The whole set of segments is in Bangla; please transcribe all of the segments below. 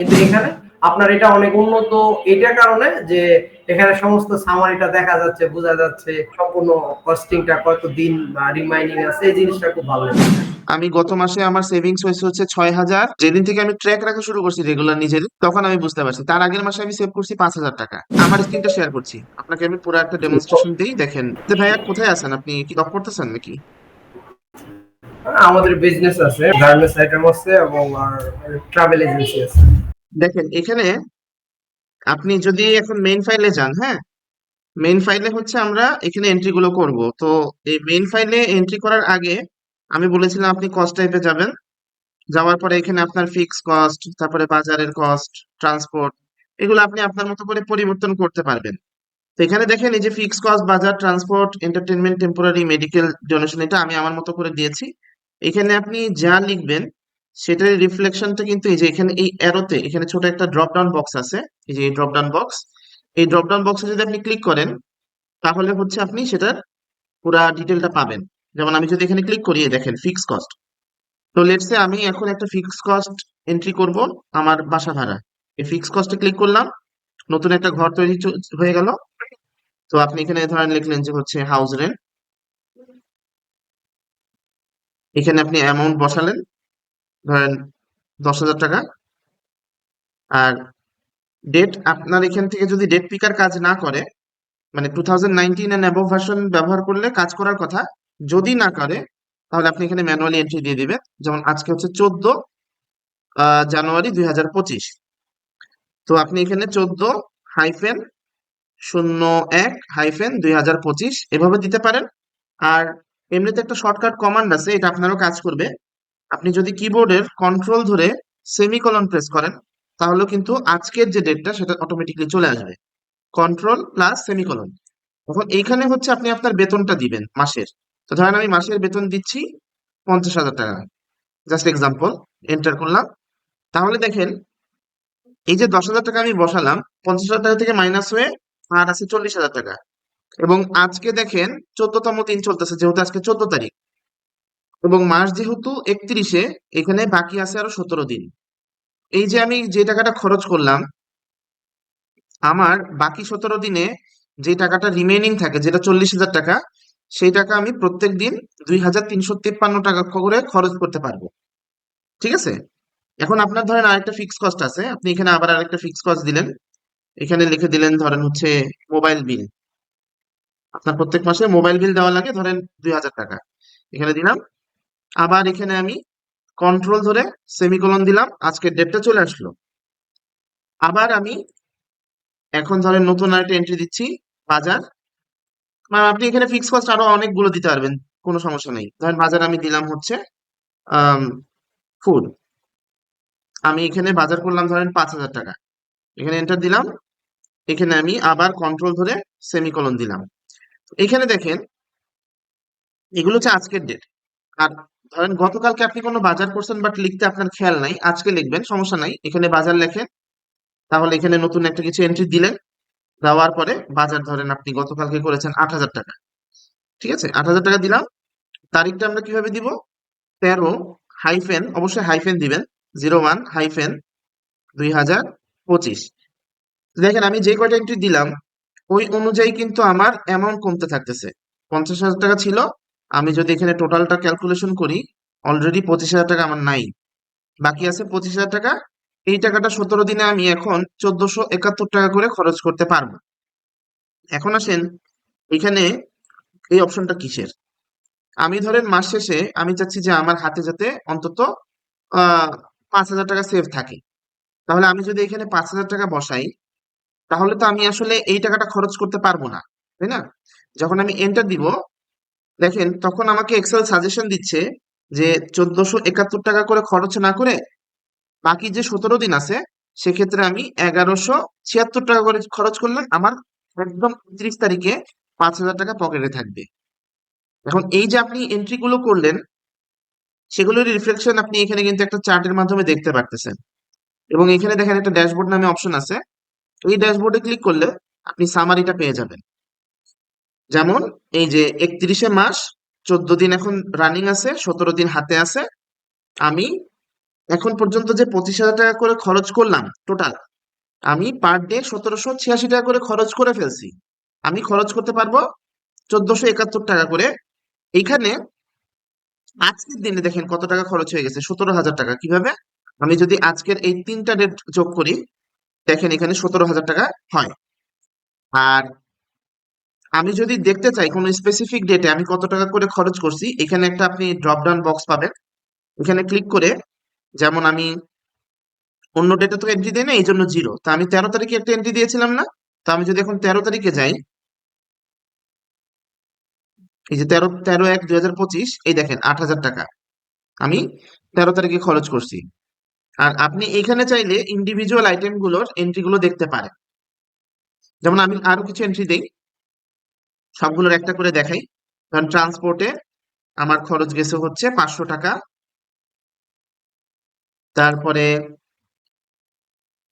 কিন্তু এখানে আপনার এটা অনেক উন্নত এটার কারণে যে এখানে সমস্ত সামারিটা দেখা যাচ্ছে বোঝা যাচ্ছে সম্পূর্ণ কস্টিংটা কত দিন রিমাইনিং আছে এই জিনিসটা খুব ভালো লেগেছে। আমি গত মাসে আমার সেভিংস হয়েছে হচ্ছে ছয় হাজার। যেদিন থেকে আমি ট্র্যাক রাখা শুরু করছি রেগুলার নিজের তখন আমি বুঝতে পারছি। তার আগের মাসে আমি সেভ করছি পাঁচ হাজার টাকা। আমার স্ক্রিনটা শেয়ার করছি। আপনাকে আমি পুরো একটা ডেমনস্ট্রেশন দিই দেখেন। ভাইয়া কোথায় আছেন? আপনি কি জব করতেছেন নাকি? আমাদের বিজনেস আছে গার্মেন্টস আইটেম আছে এবং ট্রাভেল এজেন্সি আছে। দেখেন, এখানে আপনি যদি এখন মেইন ফাইলে যান হ্যাঁ? মেইন ফাইলে হচ্ছে আমরা এখানে এন্ট্রি গুলো করব। তো এই মেইন ফাইলে এন্ট্রি করার আগে আমি বলেছিলাম আপনি কস্ট টাইপে যাবেন। যাওয়ার পরে এখানে আপনার ফিক্স কস্ট তারপরে বাজারের কস্ট ট্রান্সপোর্ট এগুলো আপনি আপনার মতো করে পরিবর্তন করতে পারবেন। তো এখানে দেখেন, এই যে ফিক্স কস্ট বাজার transport entertainment temporary medical donation এটা আমি আমার মতো করে দিয়েছি। এখানে আপনি যা লিখবেন সেটার রিফ্লেকশনটা কিন্তু এই যে এখানে এই অ্যারোতে এখানে ছোট একটা ড্রপ ডাউন বক্স আছে। এই যে এই ড্রপ ডাউন বক্স এই ড্রপ ডাউন বক্সে যদি আপনি ক্লিক করেন, তাহলে হচ্ছে আপনি সেটার পুরা ডিটেলটা পাবেন। যেমন আমি যদি এখানে ক্লিক করি দেখেন ফিক্স কস্ট তো লেটসে আমি এখন একটা ফিক্স কস্ট এন্ট্রি করব আমার বাসা ভাড়া। এই ফিক্স কস্টে ক্লিক করলাম, নতুন একটা ঘর তৈরি হয়ে গেল। তো আপনি এখানে ধরেন লিখলেন যে হচ্ছে হাউস রেন্ট এখানে আপনি অ্যামাউন্ট বসালেন। ধরেন দশ হাজার টাকা। আর ডেট আপনার এখান থেকে যদি ডেট পিকার কাজ না করে মানে টু থাউজেন্ড নাইনটিন ভার্সন ব্যবহার করলে কাজ করার কথা, যদি না করে, তাহলে আপনি এখানে ম্যানুয়ালি এন্ট্রি দিয়ে দিবেন। যেমন আজকে হচ্ছে চোদ্দ জানুয়ারি দুই হাজার পঁচিশ। তো আপনি এখানে চোদ্দ হাইফেন শূন্য এক হাইফেন দুই হাজার পঁচিশ এভাবে দিতে পারেন। আর এমনিতে একটা শর্টকাট কমান্ড আছে, এটা আপনারও কাজ করবে। আপনি যদি কিবোর্ডের কন্ট্রোল ধরে সেমিকলন প্রেস করেন, তাহলে কিন্তু আজকের যে ডেটটা সেটা অটোমেটিকলি চলে আসবে। কন্ট্রোল প্লাস সেমিকলন এখন এইখানে হচ্ছে আপনি আপনার বেতনটা দিবেন, মাসের। তো ধরেন আমি মাসের বেতন দিচ্ছি পঞ্চাশ হাজার টাকা। জাস্ট এক্সাম্পল এন্টার করলাম। তাহলে দেখেন, এই যে দশ হাজার টাকা আমি বসালাম, পঞ্চাশ হাজার টাকা থেকে মাইনাস হয়ে আর আছে চল্লিশ হাজার টাকা। এবং আজকে দেখেন, চোদ্দতম দিন চলতেছে, যেহেতু আজকে চোদ্দ তারিখ। এবং মাস যেহেতু একত্রিশে, এখানে বাকি আছে আরও সতেরো দিন। এই যে আমি যে টাকাটা খরচ করলাম, আমার বাকি সতেরো দিনে যে টাকাটা রিমেনিং থাকে, যেটা চল্লিশ হাজার টাকা, সেই টাকা আমি প্রত্যেক দিন দুই হাজার তিনশো তিপ্পান্ন টাকা করে খরচ করতে পারব। ঠিক আছে? এখন আপনার ধরেন আরেকটা ফিক্স কস্ট আছে, আপনি এখানে আবার আরেকটা ফিক্স কস্ট দিলেন। এখানে লিখে দিলেন ধরেন হচ্ছে মোবাইল বিল আপনার প্রত্যেক মাসে মোবাইল বিল দেওয়া লাগে ধরেন দুই হাজার টাকা। এখানে দিলাম আবার এখানে আমি কন্ট্রোল ধরে সেমিকোলন দিলাম, আজকের ডেটটা চলে আসলো। আবার আমি এখন ধরেন নতুন আরেকটা এন্ট্রি দিচ্ছি, বাজার। মানে আপনি এখানে ফিক্স কস্ট আরও অনেকগুলো দিতে পারবেন, কোনো সমস্যা নেই। ধরেন বাজার আমি দিলাম হচ্ছে ফুড আমি এখানে বাজার করলাম ধরেন পাঁচ হাজার টাকা। এখানে এন্টার দিলাম, এখানে আমি আবার কন্ট্রোল ধরে সেমিকোলন দিলাম। এখানে দেখেন, এগুলো হচ্ছে আজকের ডেট আর ধরেন গতকালকে আপনি কোনো বাজার করছেন বাট লিখতে আপনার খেয়াল নাই, আজকে লিখবেন, সমস্যা নাই, এখানে বাজার লেখেন, তাহলে এখানে নতুন একটা কিছু এন্ট্রি দিলেন, দেওয়ার পরে বাজার ধরেন আপনি গতকালকে করেছেন আট হাজার টাকা, ঠিক আছে? আট হাজার টাকা দিলাম, তারিখটা আমরা কীভাবে দিব? তেরো হাইফেন অবশ্যই হাইফেন দিবেন জিরো ওয়ান হাইফেন দুই হাজার পঁচিশ। দেখেন, আমি যে কয়টা এন্ট্রি দিলাম, ওই অনুযায়ী কিন্তু আমার অ্যামাউন্ট কমতে থাকতেছে। পঞ্চাশ হাজার টাকা ছিল আমি যদি এখানে টোটালটা ক্যালকুলেশন করি অলরেডি পঁচিশ হাজার টাকা আমার নাই। বাকি আছে পঁচিশ হাজার টাকা, এই টাকাটা সতেরো দিনে আমি এখন চোদ্দশো একাত্তর টাকা করে খরচ করতে পারব। এখন আসেন, এখানে এই অপশনটা কিসের? আমি ধরেন মাস শেষে আমি চাচ্ছি যে আমার হাতে যাতে অন্তত পাঁচ হাজার টাকা সেভ থাকে। তাহলে আমি যদি এখানে পাঁচ হাজার টাকা বসাই, তাহলে তো আমি আসলে এই টাকাটা খরচ করতে পারব না, তাই না? যখন আমি এন্টার দিব দেখেন, তখন আমাকে এক্সেল সাজেশন দিচ্ছে যে চোদ্দশো একাত্তর টাকা করে খরচ না করে বাকি যে সতেরো দিন আছে, সেক্ষেত্রে আমি এগারোশো ছিয়াত্তর টাকা করে খরচ করলে আমার একদম ত্রিশ তারিখে পাঁচ হাজার টাকা পকেটে থাকবে। এখন এই যে আপনি এন্ট্রি গুলো করলেন, সেগুলোর রিফ্লেকশন আপনি এখানে কিন্তু একটা চার্টের মাধ্যমে দেখতে পারতেছেন। এবং এখানে দেখেন একটা ড্যাশবোর্ড নামে অপশন আছে। এই ড্যাশবোর্ডে ক্লিক করলে আপনি সামারিটা পেয়ে যাবেন। যেমন এই যে একত্রিশে মাস চোদ্দ দিন এখন রানিং আছে, সতেরো দিন হাতে আছে। আমি এখন পর্যন্ত যে পঁচিশ হাজার টাকা করে খরচ করলাম টোটাল আমি পার ডে সতেরোশো ছিয়াশি টাকা করে খরচ করে ফেলছি। আমি খরচ করতে পারব চোদ্দশো একাত্তর টাকা করে। এইখানে আজকের দিনে দেখেন কত টাকা খরচ হয়ে গেছে, সতেরো হাজার টাকা। কীভাবে? আমি যদি আজকের এই তিনটা ডেট যোগ করি, দেখেন এখানে সতেরো হাজার টাকা হয়। আর আমি যদি দেখতে চাই কোনো স্পেসিফিক ডেটে আমি কত টাকা করে খরচ করছি, এখানে একটা আপনি ড্রপ ডাউন বক্স পাবেন। এখানে ক্লিক করে যেমন আমি অন্য ডেটে তো এন্ট্রি দিই না, এই জন্য জিরো তা আমি তেরো তারিখে একটা এন্ট্রি দিয়েছিলাম না, তো আমি যদি এখন তেরো তারিখে যাই, এই যে তেরো তেরো এক দুই হাজার পঁচিশ, এই দেখেন আট হাজার টাকা। আমি তেরো তারিখে খরচ করছি। আর আপনি এখানে চাইলে ইন্ডিভিজুয়াল আইটেমগুলোর এন্ট্রিগুলো দেখতে পারেন। যেমন আমি আরও কিছু এন্ট্রি দেই। সবগুলোর একটা করে দেখাই। ধরেন ট্রান্সপোর্টে আমার খরচ গেছে হচ্ছে পাঁচশো টাকা। তারপরে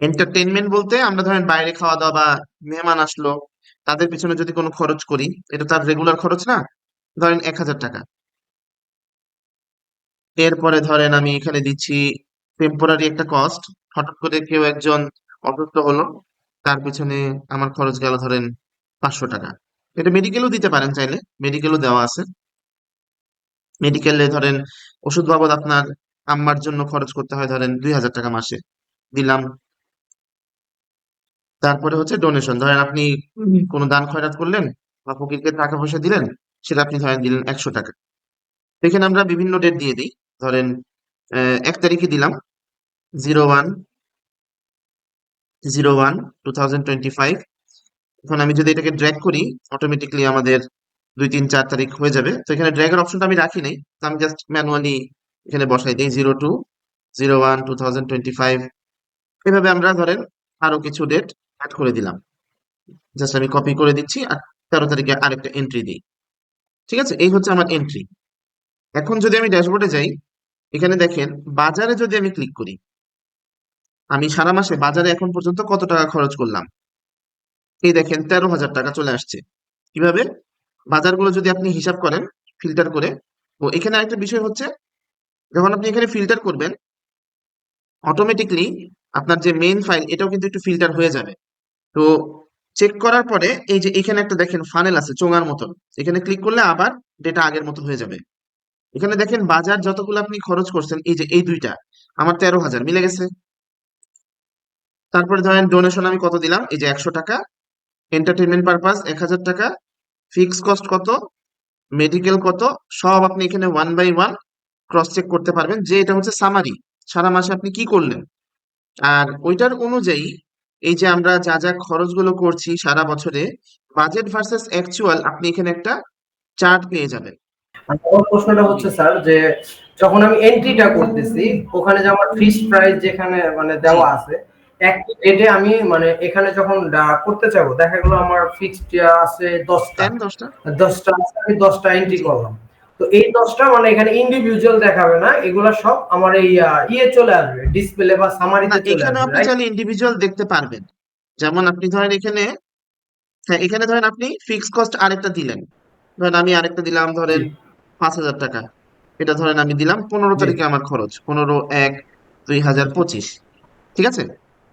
এন্টারটেনমেন্ট বলতে আমরা ধরেন বাইরে খাওয়া দাওয়া বা মেহমান আসলো, তাদের পিছনে যদি কোনো খরচ করি, এটা তার রেগুলার খরচ না? ধরেন এক হাজার টাকা। এরপরে ধরেন আমি এখানে দিচ্ছি টেম্পোরারি একটা কস্ট হঠাৎ করে কেউ একজন অসুস্থ হলো, তার পিছনে আমার খরচ গেল ধরেন পাঁচশো টাকা। এটা মেডিকেলও দিতে পারেন চাইলে। মেডিকেলও দেওয়া আছে। মেডিকেলে ধরেন ওষুধ বাবদ আপনার আম্মার জন্য খরচ করতে হয় ধরেন দুই হাজার টাকা মাসে। দিলাম। তারপরে হচ্ছে ডোনেশন ধরেন আপনি কোনো দান খয়রাত করলেন বা ফকিরকে টাকা পয়সা দিলেন সেটা আপনি ধরেন দিলেন একশো টাকা। এখানে আমরা বিভিন্ন ডেট দিয়ে দিই। ধরেন এক তারিখে দিলাম। Zero one zero one two thousand twenty five এখন আমি যদি এটাকে ড্র্যাগ করি অটোমেটিকলি আমাদের দুই তিন চার তারিখ হয়ে যাবে। তো এখানে ড্র্যাগের অপশনটা আমি রাখি নাই। তো আমি জাস্ট ম্যানুয়ালি এখানে বসাই দিই zero two zero one two thousand twenty five এভাবে আমরা ধরেন আরও কিছু ডেট অ্যাড করে দিলাম। জাস্ট আমি কপি করে দিচ্ছি আর তেরো তারিখে আরেকটা এন্ট্রি দিই। ঠিক আছে? এই হচ্ছে আমার এন্ট্রি এখন যদি আমি ড্যাশবোর্ডে যাই, এখানে দেখেন বাজারে যদি আমি ক্লিক করি, আমি সারা মাসে বাজারে এখন পর্যন্ত কত টাকা খরচ করলাম? এই দেখেন তেরো হাজার টাকা চলে আসছে। কীভাবে? বাজারগুলো যদি আপনি হিসাব করেন ফিল্টার করে, তো এখানে আরেকটা বিষয় হচ্ছে, যখন আপনি এখানে ফিল্টার করবেন অটোমেটিকলি আপনার যে মেইন ফাইল এটাও কিন্তু একটু ফিল্টার হয়ে যাবে। তো চেক করার পরে, এই যে এখানে একটা দেখেন ফানেল আছে, চোঙার মতন। এখানে ক্লিক করলে আবার ডেটা আগের মতো হয়ে যাবে। এখানে দেখেন বাজার যতগুলো আপনি খরচ করছেন, এই যে এই দুইটা, আমার তেরো হাজার মিলে গেছে। তারপরে ধরেন ডোনেশন আমি কত দিলাম? এই যে একশো টাকা। এন্টারটেনমেন্ট পারপাস এক হাজার টাকা। ফিক্স কস্ট কত? মেডিকেল কত? সব আপনি এখানে one by one cross check করতে পারবেন যে এটা হচ্ছে সামারি সারা মাসে আপনি কি করলেন? আর ওইটার অনুযায়ী এই যে আমরা যা যা খরচগুলো করছি সারা বছরে বাজেট ভার্সেস অ্যাকচুয়াল আপনি এখানে একটা চার্ট পেয়ে যাবেন। প্রশ্নটা হচ্ছে, স্যার, যে যখন আমি এন্ট্রিটা করতেছি, ওখানে যে আমার প্রাইস যেখানে মানে দেওয়া আছে এক ডেটে আমি মানে এখানে যখন করতে চাবো দেখা গেলো আমার ফিক্সড আছে দশটা। দশটা? আছে, আমি দশটা এন্ট্রি করলাম। তো এই দশটা মানে এখানে ইন্ডিভিজুয়াল দেখাবে না এগুলা সব আমার এই ইয়ে চলে আসবে ডিসপ্লে বা সামারিতে চলে এখানে আপনি চাইলে ইন্ডিভিজুয়াল দেখতে পারবেন। যেমন আপনি ধরেন এখানে হ্যাঁ এখানে ধরেন আপনি ফিক্স কস্ট আরেকটা দিলেন। ধরেন আমি আরেকটা দিলাম ধরেন পাঁচ হাজার টাকা। এটা ধরেন আমি দিলাম পনেরো। তারিখে আমার খরচ পনেরো এক দুই হাজার পঁচিশ। ঠিক আছে?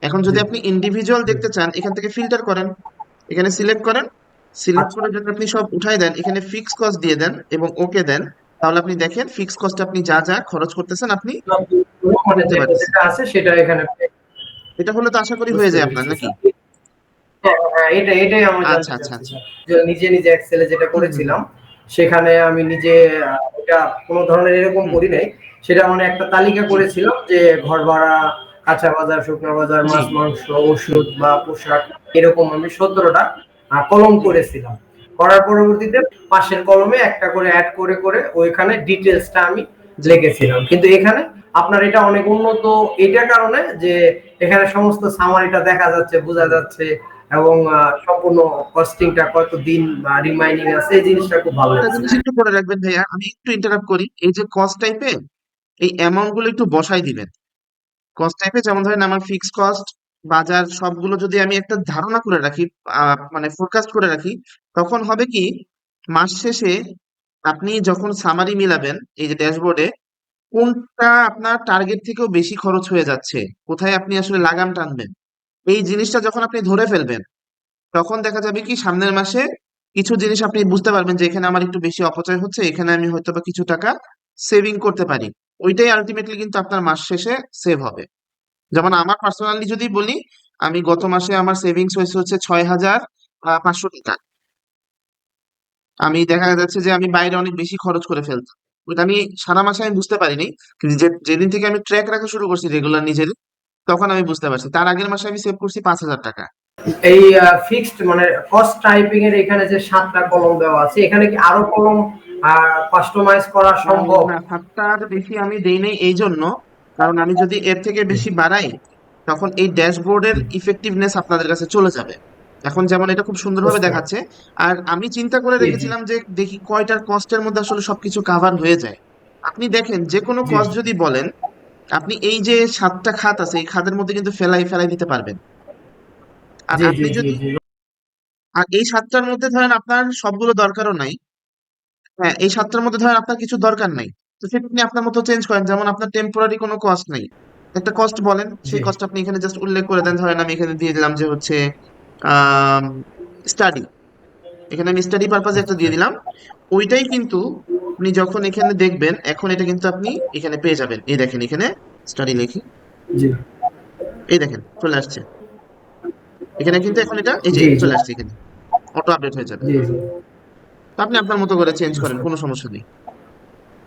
এখন যদি আপনি ইন্ডিভিজুয়াল দেখতে চান এখান থেকে ফিল্টার করেন এখানে সিলেক্ট করেন সিলেক্ট করে যদি আপনি সব উঠাই দেন এখানে ফিক্স কস্ট দিয়ে দেন এবং ওকে দেন তাহলে আপনি দেখেন ফিক্স কস্ট আপনি যা যা খরচ করতেছেন আপনি আছে সেটা এখানে এটা হলে তো আশা করি হয়ে যায় আপনার নাকি? হ্যাঁ, হ্যাঁ, এটা এটাই আমি জানতে আচ্ছা, আচ্ছা, চাচ্ছি। যে নিজে নিজে এক্সেলে যেটা করেছিলাম সেখানে আমি নিজে এটা কোনো ধরনের এরকম। করি নাই। সেটা মানে একটা তালিকা করেছিলাম যে ঘর ভাড়া কাঁচা বাজার শুকনো বাজার মাছ মাংস ওষুধ বা পোশাক এরকম আমি সতেরোটা কলম করেছিলাম। করার পরবর্তীতে পাশের কলমে একটা করে অ্যাড করে করে ওইখানে ডিটেলসটা আমি লিখেছিলাম। কিন্তু এখানে আপনার এটা অনেক উন্নত এটার কারণে যে এখানে সমস্ত সামারিটা দেখা যাচ্ছে বোঝা যাচ্ছে এবং সম্পূর্ণ কস্টিংটা কত দিন রিমাইনিং আছে এই জিনিসটা খুব ভালো একটা লাগছে। একটু করে রাখবেন ভাইয়া। আমি একটু ইন্টারাপ্ট করি। এই যে কস্ট টাইপে এই অ্যামাউন্টগুলো একটু বসাই দিবেন। কস্ট টাইপে যেমন ধরেন আমার ফিক্স কস্ট বাজার সবগুলো যদি আমি একটা ধারণা করে রাখি মানে ফোরকাস্ট করে রাখি, তখন হবে কি, মাস শেষে আপনি যখন সামারি মিলাবেন, এই যে ড্যাশবোর্ডে কোনটা আপনার টার্গেট থেকেও বেশি খরচ হয়ে যাচ্ছে, কোথায় আপনি আসলে লাগাম টানবেন, এই জিনিসটা যখন আপনি ধরে ফেলবেন, তখন দেখা যাবে কি, সামনের মাসে কিছু জিনিস আপনি বুঝতে পারবেন যে এখানে আমার একটু বেশি অপচয় হচ্ছে, এখানে আমি হয়তো বা কিছু টাকা সেভিং করতে পারি। ওইটাই আলটিমেটলি কিন্তু আপনার মাস শেষে সেভ হবে। যেমন আমার পার্সোনালি যদি বলি, আমি গত মাসে আমার সেভিংস হয়েছে হচ্ছে ছয় হাজার পাঁচশো টাকা। আমি দেখা যাচ্ছে যে আমি বাইরে অনেক বেশি খরচ করে ফেলতাম। ওইটা আমি সারা মাসে আমি বুঝতে পারিনি, কিন্তু যেদিন থেকে আমি ট্র্যাক রাখা শুরু করছি রেগুলার নিজের, তখন আমি বুঝতে পারছি। তার আগের মাসে আমি সেভ করছি পাঁচ হাজার টাকা। এই ফিক্সড মানে কস্ট টাইপিং এর এখানে যে সাতটা কলম দেওয়া আছে, এখানে কি আরও কলম কাস্টমাইজ করা সম্ভব। সাতটার বেশি আমি দেই নাই এই জন্য। কারণ আমি যদি এর থেকে বেশি বাড়াই তখন এই ড্যাশবোর্ডের ইফেক্টিভনেস আপনাদের কাছে চলে যাবে। এখন যেমন এটা খুব সুন্দরভাবে দেখাচ্ছে। আর আমি চিন্তা করে। রেখেছিলাম যে দেখি কয়টার কস্টের মধ্যে আসলে সবকিছু কাভার হয়ে যায়। আপনি দেখেন যে কোনো কস্ট যদি বলেন আপনি এই যে সাতটা খাত আছে এই খাতের মধ্যে কিন্তু ফেলাই ফেলাই দিতে পারবেন। আর আপনি যদি আর এই সাতটার মধ্যে ধরেন আপনার সবগুলো দরকারও নাই হ্যাঁ এই সাতটার মধ্যে ধরেন আপনার কিছু দরকার নাই। তো সেটা আপনি আপনার মতো চেঞ্জ করেন। যেমন আপনার টেম্পোরারি কোনো কস্ট নাই। একটা কস্ট বলেন সেই কস্ট আপনি এখানে জাস্ট উল্লেখ করে দেন। ধরেন আমি এখানে দিয়ে দিলাম যে হচ্ছে স্টাডি এখানে আমি স্টাডি পারপাজে একটা দিয়ে দিলাম। ওইটাই কিন্তু আপনি যখন এখানে দেখবেন এখন এটা কিন্তু আপনি এখানে পেয়ে যাবেন। এই দেখেন এখানে স্টাডি লিখি। এই দেখেন চলে আসছে। এখানে কিন্তু এখন এটা এই যে। চলে আসছে এখানে। অটো আপডেট হয়ে যাবে। আপনি আপনার মতো করে চেঞ্জ করেন কোনো সমস্যা নেই।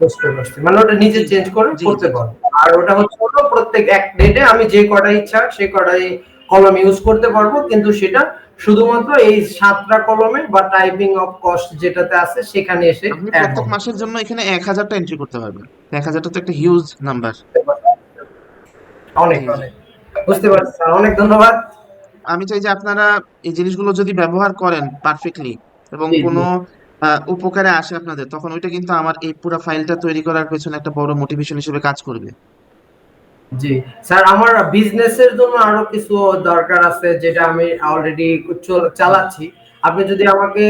বুঝতে পারছি মানে ওটা নিজে চেঞ্জ করে করতে। পারব আর ওটা হচ্ছে হলো প্রত্যেক এক ডেটে আমি যে কটা ইচ্ছা সে কটাই কলম ইউজ করতে পারব। কিন্তু সেটা শুধুমাত্র এই সাতটা কলমে বা টাইপিং অফ কস্ট যেটাতে আছে সেখানে এসে আপনি প্রত্যেক মাসের জন্য এখানে এক হাজারটা এন্ট্রি করতে পারবেন। এক হাজারটা তো একটা হিউজ নাম্বার অনেক। অনেক। বুঝতে পারছি স্যার অনেক ধন্যবাদ। আমি চাই যে আপনারা এই জিনিসগুলো যদি ব্যবহার করেন পারফেক্টলি এবং। কোনো উপকারে আসে আপনাদের তখন ওইটা কিন্তু আমার এই পুরো ফাইলটা তৈরি করার পেছনে একটা বড় মোটিভেশন হিসেবে কাজ করবে। জি। স্যার আমার বিজনেসের জন্য আরও কিছু দরকার আছে যেটা আমি অলরেডি চালাচ্ছি। আপনি যদি আমাকে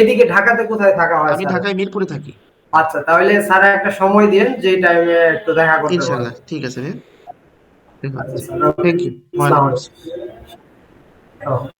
এদিকে ঢাকাতে কোথায় থাকা হয় আমি? ঢাকায় মিরপুরে থাকি। আচ্ছা তাহলে স্যার একটা সময় দিন যে টাইমে একটু দেখা করতে পারব ইনশাল্লাহ ঠিক আছে আচ্ছা। থ্যাংক ইউ আসসালামু আলাইকুম।